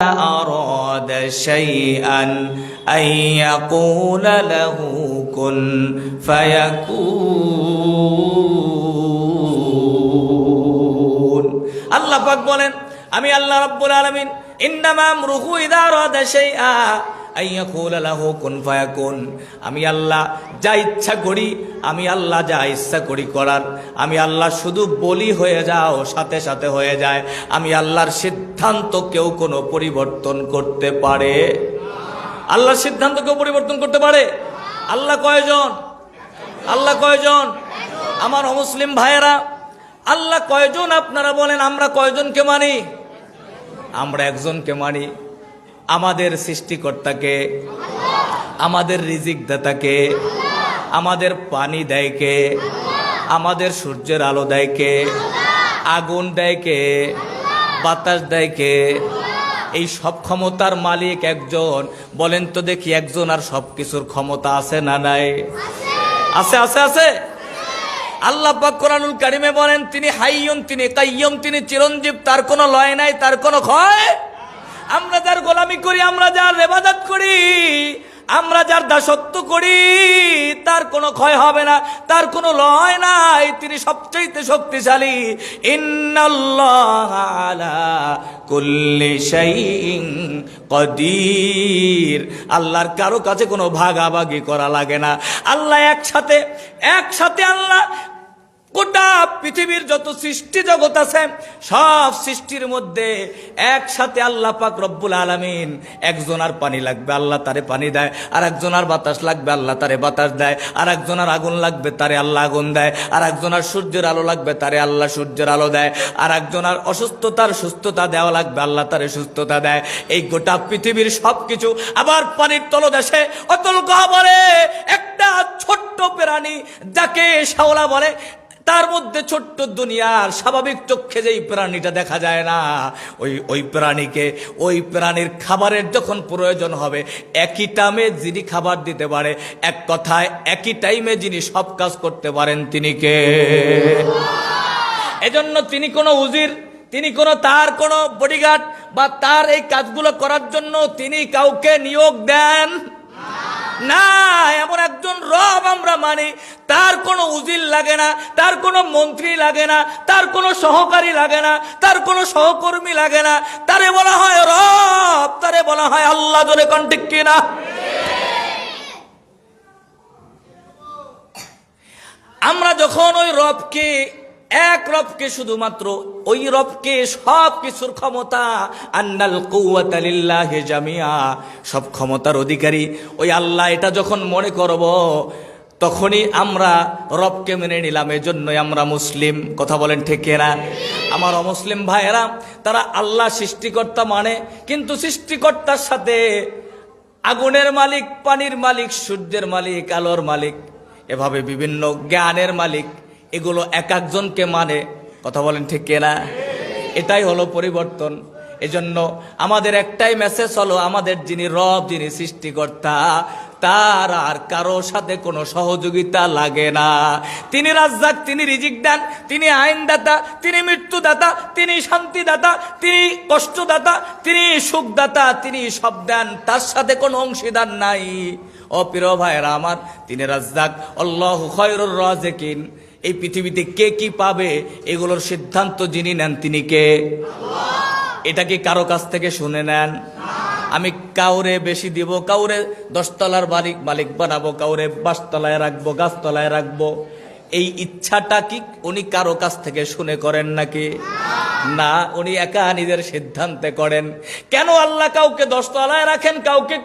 أراد شيئا أن يقول له كن فيكون আল্লাহ পাক বলেন আমি আল্লাহ রাব্বুল আলামিন ইন্নামা আমরুহু ইযা আরাদা শাইআ আমি আল্লাহ যা ইচ্ছা করি, আমি আল্লাহ যা ইচ্ছা করি করার। আমি আল্লাহ শুধু বলি হয়ে যাও, সাথে সাথে হয়ে যায়। আমি আল্লাহর সিদ্ধান্ত কেউ কোনো পরিবর্তন করতে পারে। আল্লাহর সিদ্ধান্ত কেউ পরিবর্তন করতে পারে? আল্লাহ কয়জন? আল্লাহ কয়জন? আমার অমুসলিম ভাইয়েরা, আল্লাহ কয়জন আপনারা বলেন, আমরা কয়জনকে মানি? আমরা একজনকে মানি। আমাদের সৃষ্টিকর্তাকে, আমাদের রিজিক দাতাকে, আমাদের পানি দেয় কে আমাদের সূর্যের আলো দেয় কে আগুন দেয় কে বাতাস দেয় কে এই সব ক্ষমতার মালিক একজন। বলেন তো দেখি একজন আর সব কিছুর ক্ষমতা আছে না নাই? আছে আছে আছে। আল্লাহ পাক কোরআনুল কারিমে বলেন, তিনি হাইয়ুন, তিনি কাইয়ুম, তিনি চিরঞ্জীব, তার কোনো লয় নাই, তার কোনো ক্ষয় আমরা যার গোলামি করি, আমরা যার রেবাদাত করি, আমরা যার দাসত্ব করি, তার কোনো ক্ষয় হবে না, তার কোনো লয় নাই। তিনি সবচেয়ে শক্তিশালী। কদির। আল্লাহর কারও কাছে কোনো ভাগাভাগি করা লাগে না। আল্লাহ একসাথে একসাথে আল্লাহ গোটা পৃথিবীর যত সৃষ্টি জগৎ আছে, সব সৃষ্টির মধ্যে একসাথে আল্লাহ পাক রব্বুল আলামিন একজনার পানি লাগবে, আল্লাহ তারে পানি দেয়। আর একজনার বাতাস লাগবে, আল্লাহ তারে বাতাস দেয়। আর একজনার আগুন লাগবে, তারে আল্লাহ আগুন দেয়। আর একজনার সূর্যের আলো লাগবে, তারে আল্লাহ সূর্যের আলো দেয়। আর একজনার অসুস্থতার সুস্থতা দেওয়া লাগবে, আল্লাহ তারে সুস্থতা দেয়। এই গোটা পৃথিবীর সব কিছু আবার পানির তলদেশে অতল গহবরে একটা ছোট্ট প্রাণী যাকে শাওলা বলে তার মধ্যে ছোট্ট দুনিয়ার স্বাভাবিক চক্ষে যেই প্রাণীটা দেখা যায় না, ওই ওই প্রাণীকে, ওই প্রাণীর খাবারের যখন প্রয়োজন হবে, একই টাইমে যিনি খাবার দিতে পারে, এক কথায় একই টাইমে যিনি সব কাজ করতে পারেন তিনি কে? এজন্য তিনি কোনো উজির, তিনি কোনো তার কোনো বডিগার্ড বা তার এই কাজগুলো করার জন্য তিনি কাউকে নিয়োগ দেন। না, এমন একজন রব আমরা মানি, তার কোনো উজিল লাগে না, তার কোনো মন্ত্রী লাগে না, তার কোনো সহকারী লাগে না, তার কোনো সহকর্মী লাগে না। তারে বলা হয় রব, তারে বলা হয় আল্লাহ, জোরে কন্টিক কিনা? আমরা যখন ওই রবকে এক রবকে শুধুমাত্র ওই রবকে সব কিছুর ক্ষমতা আন্নাল কৌয়াতা লিল্লাহি জামিয়া সব ক্ষমতার অধিকারী। ওই আল্লাহ এটা যখন মনে করব, তখনই আমরা রবকে মেনে নিলাম। এজন্যই আমরা মুসলিম। কথা বলেন ঠিক না আমার অমুসলিম ভাইয়েরা, তারা আল্লাহ সৃষ্টিকর্তা মানে কিন্তু সৃষ্টিকর্তার সাথে আগুনের মালিক, পানির মালিক, সূর্যের মালিক, আলোর মালিক, এভাবে বিভিন্ন জ্ঞানের মালিক এগুলো এক একজনকে মানে। কথা বলেন ঠিক না এটাই হলো পরিবর্তন। এজন্য আমাদের একটাই মেসেজ হলো, আমাদের যিনি রব, যিনি সৃষ্টিকর্তা, তার আর কারও সাথে কোনো সহযোগিতা লাগে না। তিনি রাজ্জাক, তিনি রিজিক দেন তিনি আইনদাতা, তিনি মৃত্যুদাতা, তিনি শান্তিদাতা, তিনি কষ্টদাতা, তিনি সুখদাতা, তিনি সব দেন তার সাথে কোনো অংশীদার নাই। অপ্রিয় ভাইয়েরা আমার, তিনি রাজ্জাক, আল্লাহ খয়রুর রাজেকিন। এই পৃথিবীতে কে কি পাবে, এগুলোর সিদ্ধান্ত যিনি নেন তিনি কে? এটা কি কারও কাছ থেকে শুনে নেন? আমি কাউরে বেশি দিব, কাউরে দশতলার মালিক মালিক বানাবো, কাউরে বাসতলায় রাখব, গাছতলায় রাখব। এই ইচ্ছাটা কি উনি কারও কাছ থেকে শুনে করেন নাকি? না, উনি একা নিজের সিদ্ধান্তে করেন। কেন আল্লাহ কাউকে দশতলায় রাখেন, কাউকে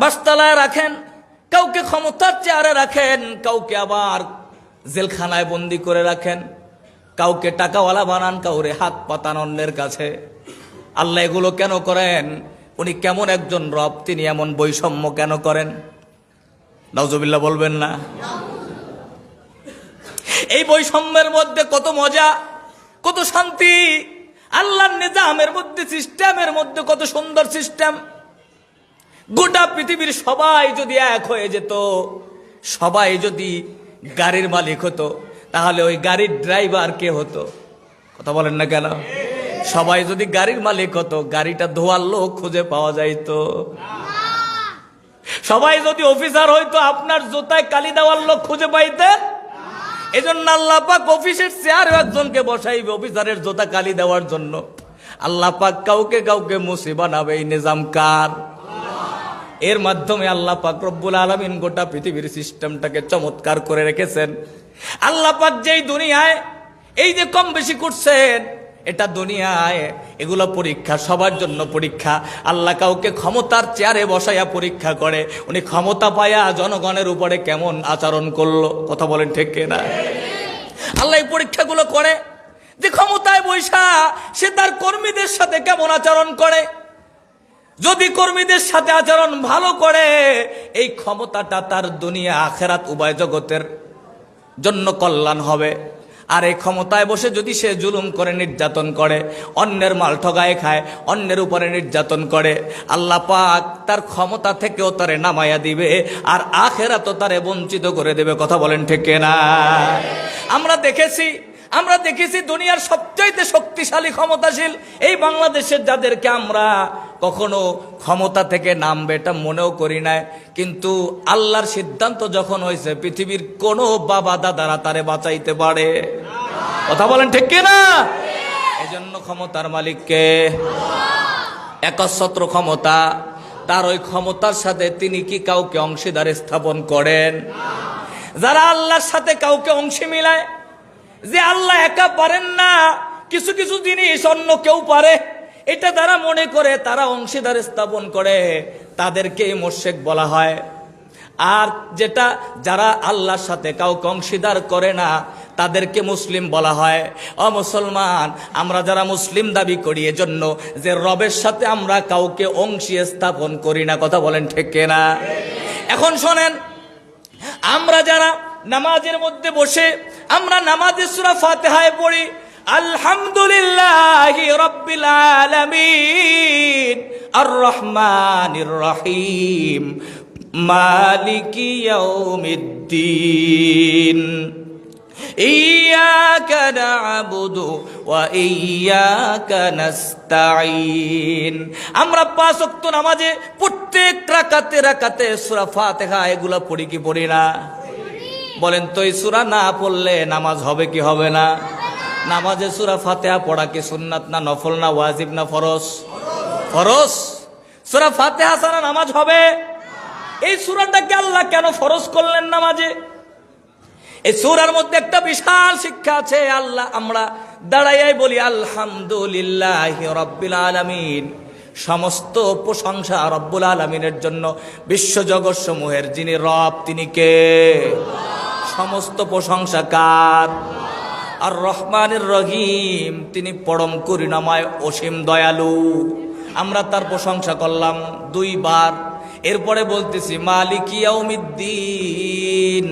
বাসতলায় রাখেন, কাউকে ক্ষমতার চেয়ারে রাখেন, কাউকে আবার জেলখানায় বন্দি করে রাখেন। কাউকে টাকাওয়ালা বানান, কাউরে হাত পাতান অন্যের কাছে। আল্লাহ এগুলো কেন করেন? উনি কেমন একজন রব, তিনি এমন বৈষম্য কেন করেন? নজবিল্লা বলবেন না। এই বৈষম্যের মধ্যে কত মজা, কত শান্তি। আল্লাহর নিজামের মধ্যে, সিস্টেমের মধ্যে কত সুন্দর সিস্টেম। গোটা পৃথিবীর সবাই যদি এক হয়ে যেত, সবাই যদি গাড়ির মালিক হতো, তাহলে ওই গাড়ির ড্রাইভার কে হতো? কথা বলেন না কেন? সবাই যদি গাড়ির মালিক হতো, গাড়িটা ধোয়ার লোক খুঁজে পাওয়া যাইতো। সবাই যদি অফিসার হইতো, আপনার জুতায় কালি দেওয়ার লোক খুঁজে পাইতেন এজন্য আল্লাহ অফিসের চেয়ারে একজনকে বসাইবে অফিসারের জুতা কালি দেওয়ার জন্য। আল্লাহ কাউকে কাউকে মুসি বানাবে, এই নিজাম কার? এর মাধ্যমে আল্লাহ পাক রব্বুল আলমিন গোটা পৃথিবীর সিস্টেমটাকে চমৎকার করে রেখেছেন। আল্লাহ পাক যেই দুনিয়ায় এই যে কম বেশি করছেন, এটা দুনিয়ায় এগুলো পরীক্ষা, সবার জন্য পরীক্ষা। আল্লাহ কাউকে ক্ষমতার চেয়ারে বসাইয়া পরীক্ষা করে, উনি ক্ষমতা পায়া জনগণের উপরে কেমন আচরণ করল, কথা বলেন ঠিক না? আল্লাহ এই পরীক্ষাগুলো করে, যে ক্ষমতায় বৈশা, সে তার কর্মীদের সাথে কেমন আচরণ করে যদি কর্মীদের সাথে আচরণ ভালো করে, এই ক্ষমতাটা তার দুনিয়া আখেরাত উভয় জগতের জন্য কল্যাণ হবে। আর এই ক্ষমতায় বসে যদি সে জুলুম করে, নির্যাতন করে, অন্যের মাল ঠগায় খায়, অন্যের উপরে নির্যাতন করে, আল্লাহ পাক তার ক্ষমতা থেকেও তারে নামাইয়া দিবে আর আখেরা তো তারে বঞ্চিত করে দেবে। কথা বলেন ঠিক না আমরা দেখেছি আমরা দেখেছি দুনিয়ার সবচাইতে শক্তিশালী, ক্ষমতাশীল এই বাংলাদেশের যাদেরকে আমরা কখনো ক্ষমতা থেকে নামবে এটা মনেও করি নাই। কিন্তু আল্লাহর সিদ্ধান্ত যখন হয়েছে, পৃথিবীর কোনো বাবা দাদারা তারে বাঁচাইতে পারে? কথা বলেন ঠিক কিনা? এজন্য ক্ষমতার মালিককে একচ্ছত্র ক্ষমতা, তার ওই ক্ষমতার সাথে তিনি কি কাউকে অংশীদার স্থাপন করেন? যারা আল্লাহর সাথে কাউকে অংশী মিলায় যে আল্লাহ একা পারেন না, কিছু কিছু জিনিস অন্য কেউ পারে। এটা তারা মনে করে, তারা অংশীদার স্থাপন করে, তাদেরকে মোর্শেক বলা হয়। আর যেটা যারা আল্লাহর সাথে কাউকে অংশীদার করে না, তাদেরকে মুসলিম বলা হয়। অ মুসলমান, আমরা যারা মুসলিম দাবি করি, এজন্য যে রবের সাথে আমরা কাউকে অংশী স্থাপন করি না, কথা বলেন ঠিক না এখন শোনেন, আমরা যারা নামাজের মধ্যে বসে আমরা নামাজের সুরা ফাতেহায় পড়ি আলহামদুলিল্লাহ রব্বিল আলামিন আর রহমানির রহিম মালিকি ইয়াউমিদ্দিন إياك نعبد وإياك نستعين আমরা পাঁচ ওয়াক্ত নামাজে প্রত্যেক রাকাতে রাকাতে সূরা ফাতিহা এগুলা পড়ি কি পড়ি না বলেন, তো এই সূরা না পড়লে নামাজ হবে কি হবে না? নামাজে সুরা ফাতিহা পড়া কি সুন্নাত না নফল না ওয়াজিব না ফরজ? ফরস সুরা ফাতিহা ছাড়া নামাজ হবে? এই সূরাটাকে আল্লাহ কেন ফরজ করলেন নামাজে? এই সুরার মধ্যে একটা বিশাল শিক্ষা আছে, আল্লাহ, আমরা দাঁড়াইয়াই বলি, আলহামদুলিল্লাহ রব্বিল আলামিন। সমস্ত প্রশংসা রব্বুল আলমিনের জন্য বিশ্বজগৎ সমূহের যিনি রব, তিনি কে? সমস্ত প্রশংসা কার? আর রহমানের রহিম, তিনি পরম করুণাময় অসীম দয়ালু। আমরা তার প্রশংসা করলাম দুইবার। এরপরে বলতেছি, মালিক ইয়াউমিদ্দিন,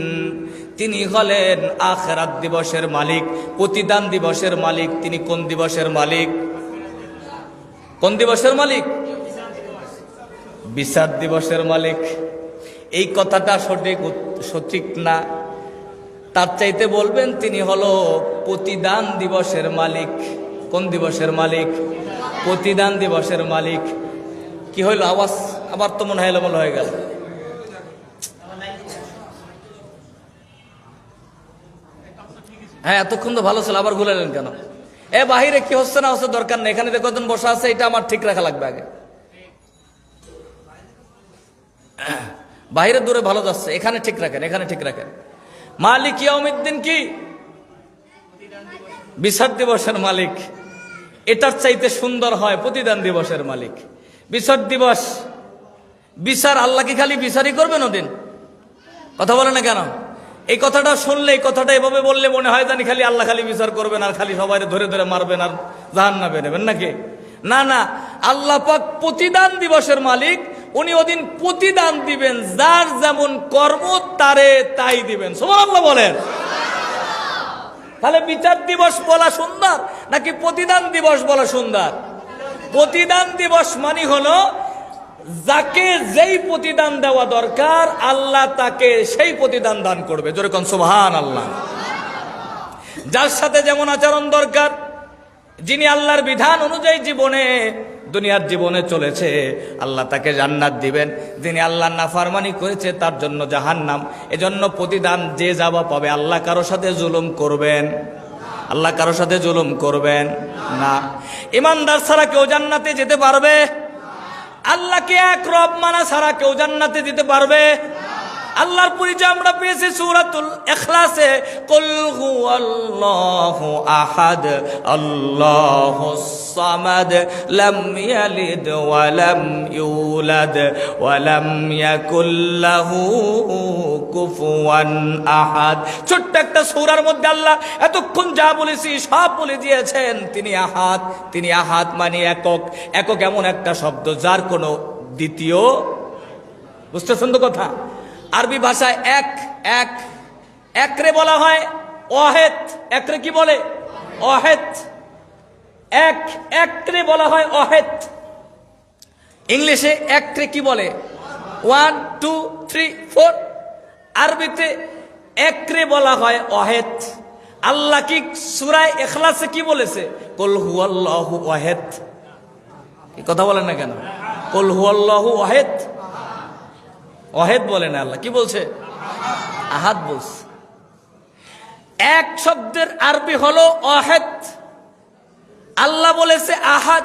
তিনি হলেন আখেরাত দিবসের মালিক, প্রতিদান দিবসের মালিক, তিনি কোন দিবসের মালিক? কোন দিবসের মালিক? বিচার দিবসের মালিক। এই কথাটা সঠিক সঠিক না? তার চাইতে বলবেন তিনি হলো প্রতিদান দিবসের মালিক। কোন দিবসের মালিক? প্রতিদান দিবসের মালিক। কি হইল আওয়াজ? আবার তো মনে হয় এলোমেলো হয়ে গেল। হ্যাঁ এতক্ষণ তো ভালো ছিল, আবার ভুলালেন কেন? এ, বাহিরে কি হচ্ছে না হচ্ছে দরকার নেই, এখানে যে কজন বসা আছে, এটা আমার ঠিক রাখা লাগবে আগে। বাহিরে দূরে ভালো যাচ্ছে, এখানে ঠিক রাখেন, এখানে ঠিক রাখেন। মালিক ইয়াউমিদ্দিন কি? বিচার দিবসের মালিক। এটার চাইতে সুন্দর হয় প্রতিদান দিবসের মালিক। বিচার দিবস। বিচার আল্লাহকে খালি বিচারই করবেন ওদিন কথা বলে না কেন? এই কথাটা শুনলে, এই কথাটা এভাবে বললে মনে হয় জানি খালি আল্লাহ খালি বিচার করবেন আর খালি সবাই ধরে ধরে মারবেন আর জাহান না বেরোবেন নাকি? না না। আল্লাহ পাক প্রতিদান দিবসের মালিক উনি ওদিন প্রতিদান দিবেন, যার যেমন কর্ম, তারে তাই দিবেন। সমান আল্লাহ বলেন। তাহলে বিচার দিবস বলা সুন্দর, নাকি প্রতিদান দিবস বলা সুন্দর? প্রতিদান দিবস মানে হলো, যাকে যেই প্রতিদান দেওয়া দরকার, আল্লাহ তাকে সেই প্রতিদান দান করবে। যেরকম সুবহান আল্লাহ যার সাথে যেমন আচরণ দরকার, যিনি আল্লাহর বিধান অনুযায়ী জীবনে দুনিয়ার জীবনে চলেছে, আল্লাহ তাকে জান্নাত দিবেন। যিনি আল্লাহর নাফারমানি করেছে, তার জন্য জাহান্নাম। এজন্য প্রতিদান যে যাবা পাবে, আল্লাহ কারও সাথে জুলুম করবেন। আল্লাহ কারও সাথে জুলুম করবেন না। ইমানদার ছাড়া কেউ জান্নাতে যেতে পারবে? আল্লাহকে এক রব মানা ছাড়া কেউ জান্নাতে যেতে পারবে? আল্লাহর পরিচয় আমরা পেয়েছি সূরাতুল ইখলাসে, কুল হুয়াল্লাহু আহাদ আল্লাহুস সামাদ, লাম ইয়ালিদ ওয়া লাম ইউলাদ, ওয়া লাম কুফুয়ান আহাদ। ছোট্ট একটা সূরার মধ্যে আল্লাহ এতক্ষণ যা বলেছি, সব বলে দিয়েছেন। তিনি আহাদ তিনি আহাদ মানে একক। একক এমন একটা শব্দ যার কোনো দ্বিতীয়, বুঝতেছেন তো কথা? আরবি ভাষায় এক এক, একরে বলা হয় অহেত একরে কি বলে? অহেত এক, একরে বলা হয় অহেত ইংলিশে একরে কি বলে? One, two, three, four. আরবিতে একরে বলা হয় অহেত আল্লাহ কি সুরায় এখলাসে কি বলেছে? কল হুয়াল্লাহু অহেত কথা বলেন না কেন? কল হুয়াল্লাহু অহেত অহেদ বলে না আল্লাহ। কি বলছে? আহাদ বলছে। এক শব্দের আরবি হলো অহেদ। আল্লাহ বলেছে আহাদ।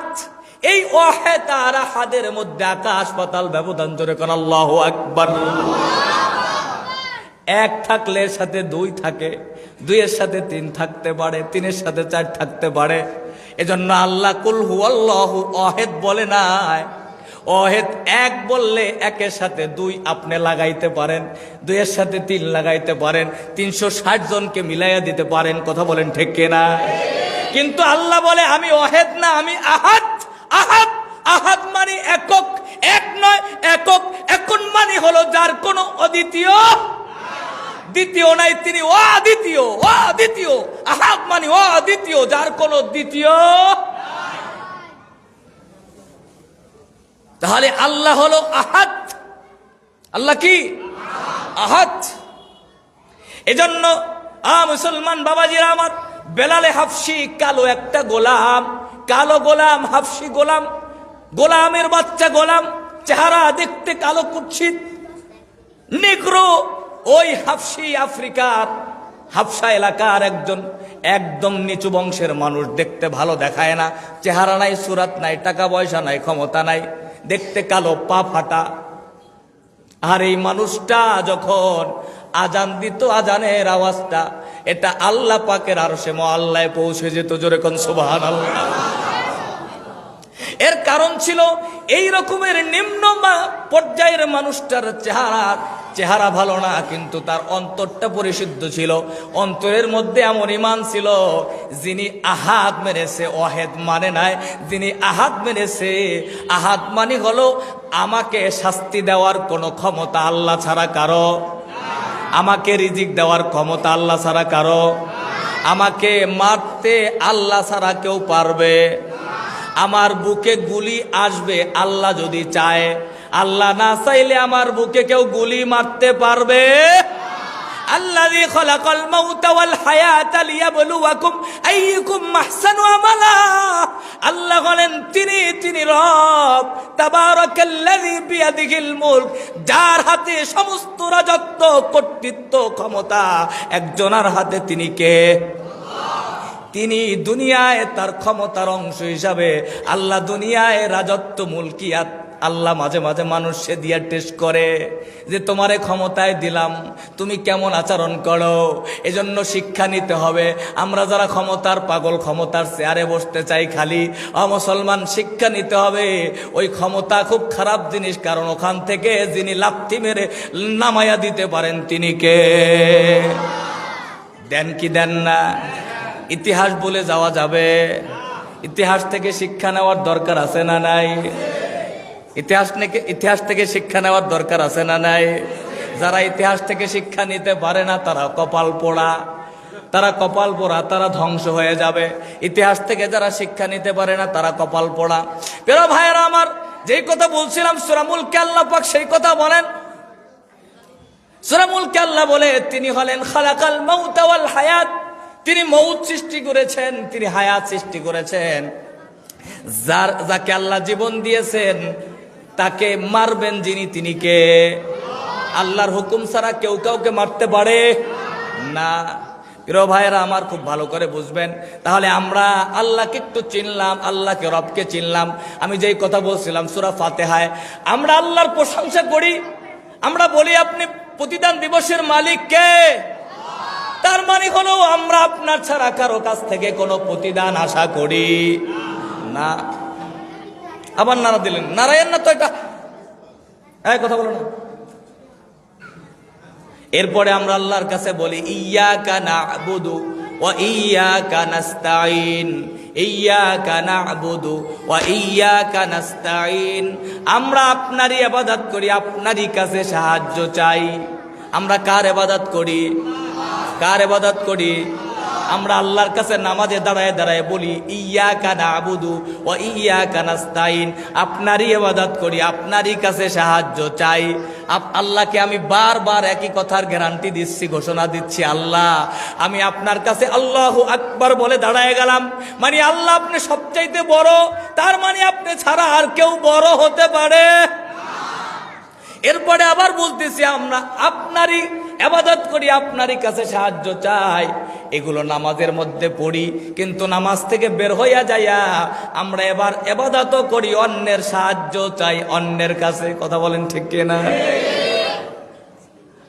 এই অহেদ আর আহাদের মধ্যে আকাশ পাতাল ব্যবধান জোরে কোন, আল্লাহ আকবার। এক থাকলে এর সাথে দুই থাকে, দুইয়ের সাথে তিন থাকতে পারে, তিনের সাথে চার থাকতে পারে। এজন্য আল্লাহ কুল হু আল্লাহ অহেদ বলে নাই। অহেদ এক বললে একের সাথে দুই আপনি লাগাইতে পারেন, দুইয়ের সাথে তিন লাগাইতে পারেন, তিনশো ষাট জনকে মিলাইয়া দিতে পারেন, কথা বলেন ঠিক না কিন্তু আল্লাহ বলে, আমি অহেদ না, আমি আহাত আহাত আহাত মানে একক, এক নয়, একক একন মানে হলো যার কোনো অদ্বিতীয় দ্বিতীয় নাই, তিনি অদ্বিতীয় অদ্বিতীয় আহাত মানে অদ্বিতীয়, যার কোনো দ্বিতীয় তাহলে আল্লাহ হলো আহাত আল্লাহ কি? আহাত এজন্য, আ মুসলমান বাবাজিরা আমার, বেলালে হাফসি, কালো একটা গোলাম, কালো গোলাম, হাফসি গোলাম, গোলামের বাচ্চা গোলাম, চেহারা দেখতে কালো কুৎসিত নিগ্রো ওই হাফসি আফ্রিকার, হাফসা এলাকার একজন, একদম নিচু বংশের মানুষ, দেখতে ভালো দেখায় না, চেহারা নাই, সুরাত নাই, টাকা পয়সা নাই, ক্ষমতা নাই। দেখতে কালো পা ফাটা। আর এই মানুষটা যখন আজান দিত, আজানের আওয়াজটা, এটা আল্লাহ পাকের আর সে আল্লাহ পৌঁছে যেত জোরে কোন আল্লাহ এর কারণ ছিল, এই রকমের নিম্ন পর্যায়ের মানুষটার চেহারা চেহারা ভালো না, কিন্তু তার অন্তরটা পরিশুদ্ধ ছিল। অন্তরের মধ্যে এমন ইমান ছিল, যিনি আহাত মেরেছে অহেদ মানে নাই। যিনি আহাত মেরেছে আহাত মানে হলো আমাকে শাস্তি দেওয়ার কোনো ক্ষমতা আল্লাহ ছাড়া কারও। আমাকে রিজিক দেওয়ার ক্ষমতা আল্লাহ ছাড়া কারও। আমাকে মারতে আল্লাহ ছাড়া কেউ পারবে। আমার বুকে গুলি আসবে, আল্লাহ যদি চায়। আল্লাহ না চাইলে আমার বুকে কেউ গুলি মারতে পারবে الذي خلق الموت والحياة ليبلوكم أيكم أحسن عملا আল্লাহ বলেন তিনি তিনি রব তাবারাকাল্লাযী বিয়াদিহিল মুলক যার হাতে সমস্ত রাজত্ব কর্তৃত্ব ক্ষমতা একজনের হাতে তিনি কে তিনি দুনিয়ায় তার ক্ষমতার অংশ হিসাবে আল্লাহ দুনিয়ায় রাজত্ব মুলকিয়াত আল্লাহ মাঝে মাঝে মানুষে দিয়া টেস্ট করে যে তোমারে ক্ষমতায় দিলাম, তুমি কেমন আচরণ করো? এজন্য শিক্ষা নিতে হবে। আমরা যারা ক্ষমতার পাগল, ক্ষমতার চেয়ারে বসতে চাই খালি অ মুসলমান শিক্ষা নিতে হবে। ওই ক্ষমতা খুব খারাপ জিনিস, কারণ ওখান থেকে যিনি লাথি মেরে নামাইয়া দিতে পারেন তিনি কে? দেন কি দেন না? ইতিহাস বলে যাওয়া যাবে। ইতিহাস থেকে শিক্ষা নেওয়ার দরকার আছে না নাই? ইতিহাস ইতিহাস থেকে শিক্ষা নেওয়ার দরকার আছে না নাই? যারা ইতিহাস থেকে শিক্ষা নিতে পারে না, তারা কপাল পোড়া। তারা কপাল পোড়া, তারা ধ্বংস হয়ে যাবে। ইতিহাস থেকে যারা শিক্ষা নিতে পারে না, তারা কপাল পোড়া। পেরো ভাইয়েরা আমার, যেই কথা বলছিলাম, সুরামুল আল্লাহ পাক সেই কথা বলেন। সুরামুল আল্লাহ বলে, তিনি হলেন খালাকাল মাউতা ওয়াল হায়াত। তিনি মৌত সৃষ্টি করেছেন, তিনি হায়াত সৃষ্টি করেছেন। যার, যাকে আল্লাহ জীবন দিয়েছেন তাকে মারবেন যিনি, তিনি কে? আল্লাহর হুকুম ছাড়া কেউ কাউকে মারতে পারে না। প্রিয় ভাইয়েরা, আমার খুব ভালো করে বুঝবেন। তাহলে আমরা আল্লাহকে একটু চিনলাম, আল্লাহকে, রবকে চিনলাম। আমি যেই কথা বলছিলাম, সুরা ফাতেহায়, আমরা আল্লাহর প্রশংসা করি। আমরা বলি, আপনি প্রতিদান দিবসের মালিক কে? তার মানে হলো, আমরা আপনার ছাড়া কারও কাছ থেকে কোনো প্রতিদান আশা করি না। আবার নারা দিলেন। নারায়ণ না তো এটা হ্যাঁ কথা বলো না। এরপরে আমরা আল্লাহর কাছে বলি ইয়া কানা আবুদু ও ইয়া কানাস্তাইন ইয়া কানা আবুদু ও ইয়া কানাস্তাইন আমরা আপনারই আবাদত করি, আপনারই কাছে সাহায্য চাই। আমরা কার আবাদত করি? কার আবাদত করি? আমরা আল্লাহর কাছে নামাজে দাঁড়ায় দাঁড়ায় বলি ইয়া কানা আবুদু ও ইয়া কানাস্তাইন আপনারই আবাদত করি, আপনারই কাছে সাহায্য চাই। আপ- আল্লাহকে আমি বারবার একই কথার গ্যারান্টি দিচ্ছি, ঘোষণা দিচ্ছি, আল্লাহ, আমি আপনার কাছে আল্লাহ আকবার বলে দাঁড়ায় গেলাম। মানে আল্লাহ আপনি সবচাইতে বড়, তার মানে আপনি ছাড়া আর কেউ বড় হতে পারে। এরপরে আবার বলতেছি আমরা, আপনারই আবাদত করি, আপনারই কাছে সাহায্য চাই। এগুলো নামাজের মধ্যে পড়ি, কিন্তু নামাজ থেকে বের হইয়া যাইয়া আমরা এবার এবাদতও করি, অন্যের সাহায্য চাই, অন্যের কাছে। কথা বলেন ঠিক কিনা?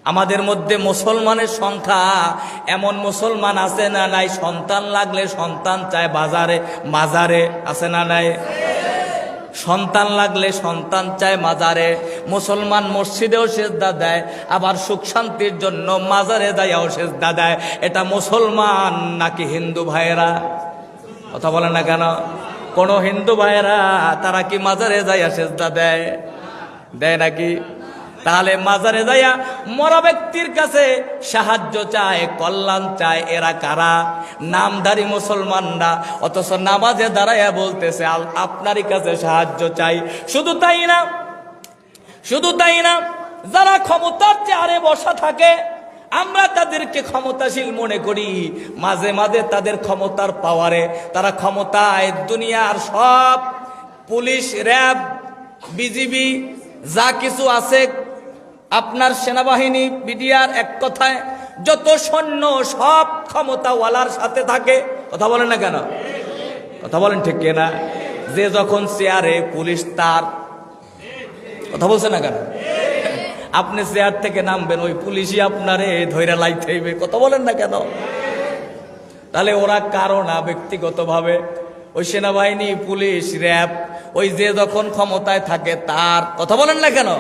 আমাদের মধ্যে মুসলমানের সংখ্যা, এমন মুসলমান আছে না নাই? সন্তান লাগলে সন্তান চায় বাজারে, মাজারে, আছে না নাই? সন্তান লাগলে সন্তান চায় মাজারে, মুসলমান মসজিদেও সেজদা দেয়, আবার সুখ শান্তির জন্য মাজারে যাইয়াও সেজদা দেয়। এটা মুসলমান নাকি হিন্দু ভাইয়েরা? কথা বলে না কেন? কোনো হিন্দু ভাইয়েরা তারা কি মাজারে যাইয়া সেজদা দেয়? দেয় নাকি? তাহলে মাজারে যাইয়া মরা ব্যক্তির কাছে সাহায্য চায়, কল্যাণ চায়, এরা কারা? নামধারী মুসলমানরা অথচ নামাজে দাঁড়াইয়া বলতেছে আপনারই কাছে সাহায্য চাই। শুধু তাই না, শুধু তাই না, যারা ক্ষমতার চেয়ারে বসা থাকে, আমরা তাদেরকে ক্ষমতাশীল মনে করি। মাঝে মাঝে তাদের ক্ষমতার পাওয়ারে তারা ক্ষমতায়, দুনিয়ার সব পুলিশ, র্যাব, বিজিবি, যা কিছু আছে আপনার সেনাবাহিনী, বিডিআর এক কথায়, যত সৈন্য, সব ক্ষমতাওয়ালার সাথে থাকে। কথা বলেন না কেন? কথা বলেন ঠিক না যে যখন চেয়ারে পুলিশ তার, কথা বলছে না কেন? আপনি চেয়ার থেকে নামবেন, ওই পুলিশই আপনারে ধৈর্য লাইতে হইবে কথা বলেন না কেন? তাহলে ওরা কারও না, ব্যক্তিগতভাবে। ওই সেনাবাহিনী, পুলিশ, র্যাব, ওই যে যখন ক্ষমতায় থাকে তার, কথা বলেন না কেন?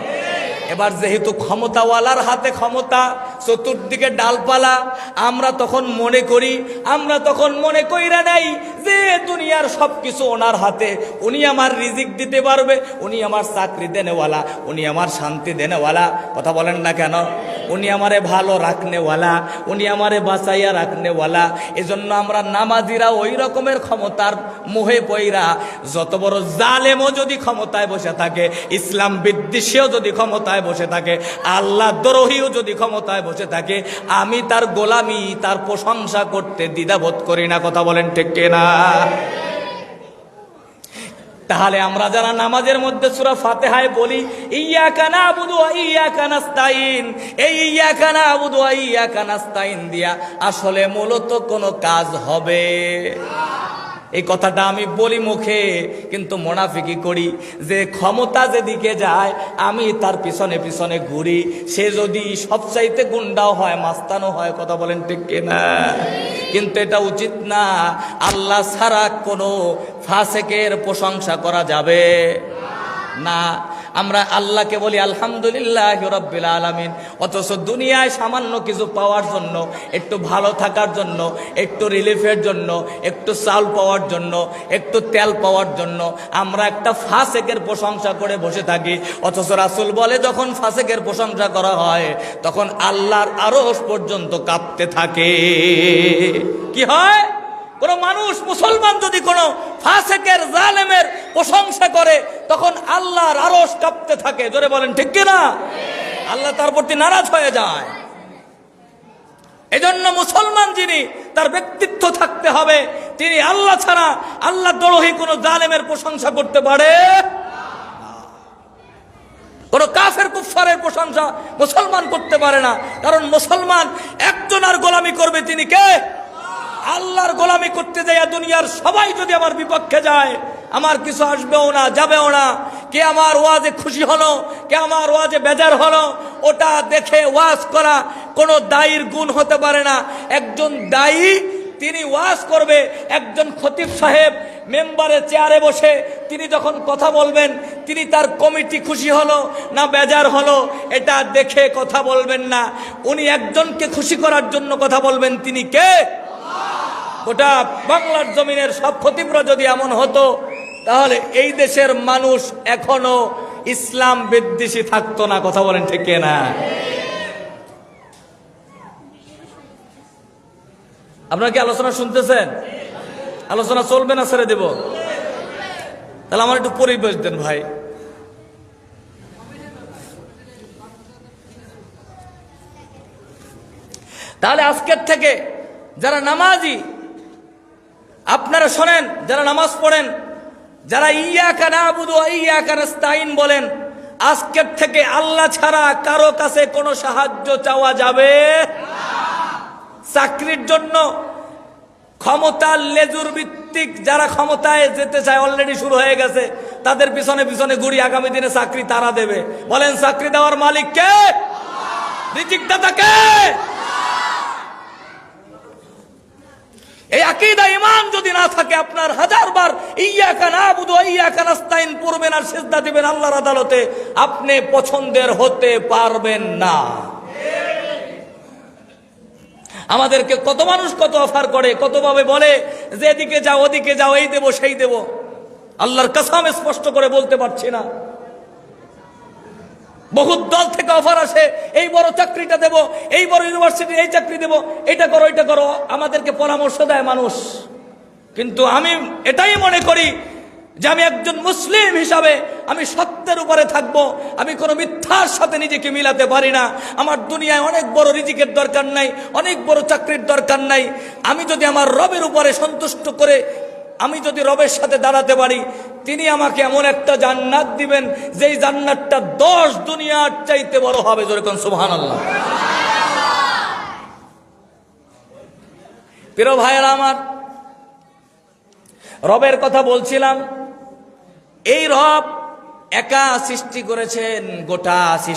এবার যেহেতু ক্ষমতাওয়ালার হাতে ক্ষমতা চতুর্দিকে ডালপালা। আমরা তখন মনে করি, আমরা তখন মনে কইরা নাই যে দুনিয়ার সব কিছু ওনার হাতে। উনি আমার রিজিক দিতে পারবে, উনি আমার চাকরি দেনেওয়ালা, উনি আমার শান্তি দেনেওয়ালা। কথা বলেন না কেন? উনি আমারে ভালো রাখনেওয়ালা, উনি আমারে বাঁচাইয়া রাখনেওয়ালা। এজন্য আমরা নামাজিরা ওই রকমের ক্ষমতার মোহে পইরা, যত বড় জালেমও যদি ক্ষমতায় বসে থাকে, ইসলাম বিদ্বেষীও যদি ক্ষমতায় বসে থাকে, আল্লাহ দ্রোহীও যদি ক্ষমতায় বসে থাকে আমি তার গোলামি, তার প্রশংসা করতে দ্বিধাবোধ করি না। কথা বলেন ঠিক না তাহলে আমরা যারা নামাজের মধ্যে সুরা ফাতেহায় বলি ইয়া কানা আবুদু ইয়া কানাস্তাইন এই ইয়া কানা আবুদু ইয়া কানাস্তাইন দিয়া আসলে মূলত কোনো কাজ হবে। এই কথাটা আমি বলি মুখে, কিন্তু মোনাফিকি করি। যে ক্ষমতা যেদিকে যায়, আমি তার পিছনে পিছনে ঘুরি। সে যদি সবচাইতে গুন্ডাও হয় মাস্তানো হয়, কথা বলেন ঠিক কিনা? কিন্তু এটা উচিত না। আল্লাহ ছাড়া কোনো ফাঁসেকের প্রশংসা করা যাবে না। আমরা আল্লাহকে বলি আলহামদুলিল্লাহ রব্বিল আলমিন। অথচ দুনিয়ায় সামান্য কিছু পাওয়ার জন্য, একটু ভালো থাকার জন্য, একটু রিলিফের জন্য, একটু চাল পাওয়ার জন্য, একটু তেল পাওয়ার জন্য, আমরা একটা ফাঁসেকের প্রশংসা করে বসে থাকি। অথচ রাসুল বলে, যখন ফাঁসেকের প্রশংসা করা হয়, তখন আল্লাহর আরও পর্যন্ত কাঁপতে থাকে। কি হয়? কোন মানুষ মুসলমান যদি কোনো ফাসেকের, জালেমের প্রশংসা করে, তখন আল্লাহর আরস কাঁপতে থাকে। জোরে বলেন, ঠিক কিনা আল্লাহ তার প্রতি নারাজ হয়ে যায়। এজন্য মুসলমান যিনি, তার ব্যক্তিত্ব থাকতে হবে। তিনি আল্লাহ ছাড়া আল্লাহ দরহি কোনো জালেমের প্রশংসা করতে পারে কোন কাফের কুফারের প্রশংসা মুসলমান করতে পারে না। কারণ মুসলমান একজন আর গোলামি করবে, তিনি কে? আল্লাহর গোলামি করতে যায় দুনিয়ার সবাই যদি আমার বিপক্ষে যায়, আমার কিছু আসবেও না, যাবেও না। কে আমার ওয়াজে খুশি হলো, কে আমার ওয়াজে বেজার হলো, ওটা দেখে ওয়াজ করা কোনো দায়ীর গুণ হতে পারে না। একজন দায়ী, তিনি ওয়াজ করবে। একজন খতিব সাহেব মেম্বারে চেয়ারে বসে তিনি যখন কথা বলবেন, তিনি তার কমিটি খুশি হলো না বেজার হলো, এটা দেখে কথা বলবেন না। উনি একজনকে খুশি করার জন্য কথা বলবেন, তিনি কে? গোটা বাংলার জমিনের সব খতিবরা যদি এমন হতো, তাহলে এই দেশের মানুষ এখনও ইসলাম বিদ্বেষী থাকতো না, কথা বলেন ঠিক না? আপনারা কি আলোচনা শুনতেছেন? আলোচনা চলবে না, ছেড়ে দেব। তাহলে আমার একটু পরিবেশ দেন ভাই। তাহলে আজকের থেকে যারা নামাজি, আপনারা শোনেন, যারা নামাজ পড়েন, যারা ইয়া কানা বুধু ইয়া কানাস্তাইন বলেন, আজকের থেকে আল্লাহ ছাড়া কারও কাছে কোনো সাহায্য চাওয়া যাবে? চাকরির জন্য ক্ষমতার লেজুর ভিত্তিক যারা ক্ষমতায় যেতে চায় অলরেডি শুরু হয়ে গেছে, তাদের পিছনে পিছনে ঘুরি আগামী দিনে চাকরি তারা দেবে। বলেন, চাকরি দেওয়ার মালিক কে? রিজিক কে? এই আকিদা ইমান যদি না থাকে, আপনার হাজার বার ইয়া কানা বুধ ইয়া পড়বেন আর সেজদা দিবেন আল্লাহর আদালতে, আপনি পছন্দের হতে পারবেন না। আমাদেরকে কত মানুষ কত অফার করে, কতভাবে বলে যে এদিকে যাও ওদিকে যাও, এই দেবো, সেই দেবো। আল্লাহর কাসামে স্পষ্ট করে বলতে পারছি না। বহুত দল থেকে অফার আসে, এই বড় চাকরিটা দেব, এই বড় ইউনিভার্সিটি এই চাকরি দেব, এটা করো এটা করো, আমাদেরকে পরামর্শ দেয় মানুষ। কিন্তু আমি এটাই মনে করি যে আমি একজন মুসলিম হিসাবে আমি সত্যের উপরে থাকব, আমি কোনো মিথ্যার সাথে নিজেকে মিলাতে পারি না। আমার দুনিয়ায় অনেক বড় রিজিকের দরকার নাই, অনেক বড় চাকরির দরকার নাই। আমি যদি আমার রবের উপরে সন্তুষ্ট করে আমি যদি রবের সাথে দাঁড়াতে পারি, তিনি আমাকে এমন একটা জান্নাত দিবেন, যেই জান্নাতটা দশ দুনিয়ার চাইতে বড় হবে যেরকম সুহান আল্লাহ প্রিয় ভাইয়েরা আমার, রবের কথা বলছিলাম, এই রব একা সৃষ্টি করেছেন, গোটা সৃষ্টি